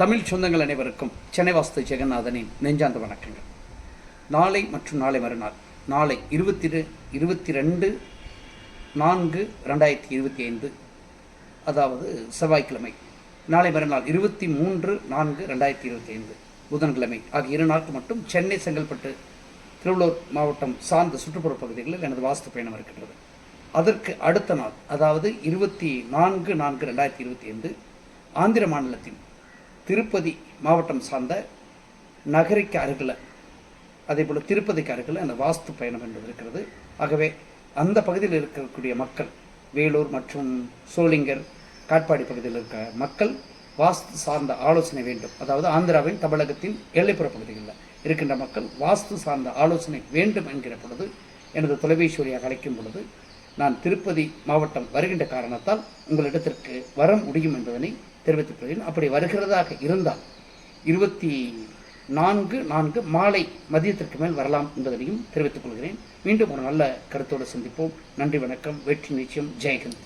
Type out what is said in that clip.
தமிழ் சொந்தங்கள் அனைவருக்கும் சென்னை வாஸ்து ஜெகநாதனின் நெஞ்சார்ந்த வணக்கங்கள். நாளை மற்றும் நாளை மறுநாள் நாளை இருபத்தி இருபத்தி ரெண்டு நான்கு ரெண்டாயிரத்தி இருபத்தி ஐந்து அதாவது செவ்வாய்க்கிழமை. நாளை மறுநாள் இருபத்தி மூன்று நான்கு ரெண்டாயிரத்தி இருபத்தி ஐந்து புதன்கிழமை ஆகிய இரு நாட்கள் மட்டும் சென்னை செங்கல்பட்டு திருவள்ளூர் மாவட்டம் சார்ந்த சுற்றுப்புற பகுதிகளில் எனது வாஸ்து பயணம் இருக்கின்றது. அதற்கு அடுத்த நாள் அதாவது இருபத்தி நான்கு நான்கு ரெண்டாயிரத்தி இருபத்தி ஐந்து ஆந்திர மாநிலத்தின் திருப்பதி மாவட்டம் சார்ந்த நகரிக்கு அருகில் அதே போல் திருப்பதிக்கு அருகில் அந்த வாஸ்து பயணம் என்பது இருக்கிறது. ஆகவே அந்த பகுதியில் இருக்கக்கூடிய மக்கள் வேலூர் மற்றும் சோளிங்கர் காட்பாடி பகுதியில் இருக்க மக்கள் வாஸ்து சார்ந்த ஆலோசனை வேண்டும். அதாவது ஆந்திராவின் தமிழகத்தின் எல்லைப்புற பகுதிகளில் இருக்கின்ற மக்கள் வாஸ்து சார்ந்த ஆலோசனை வேண்டும் என்கிற பொழுது எனது தொலைபேசி வழியாக அழைக்கும் பொழுது நான் திருப்பதி மாவட்டம் வருகின்ற காரணத்தால் உங்களிடத்திற்கு வர முடியும் என்பதனை தெரிவித்துக் கொள்கிறேன் அப்படி வருகிறதாக இருந்தால் இருபத்தி நான்கு நான்கு மாலை மதியத்திற்கு மேல் வரலாம் என்பதனையும் தெரிவித்துக் கொள்கிறேன். மீண்டும் ஒரு நல்ல கருத்தோடு சந்திப்போம். நன்றி வணக்கம். வெற்றி நிச்சயம். ஜெயஹிந்த்.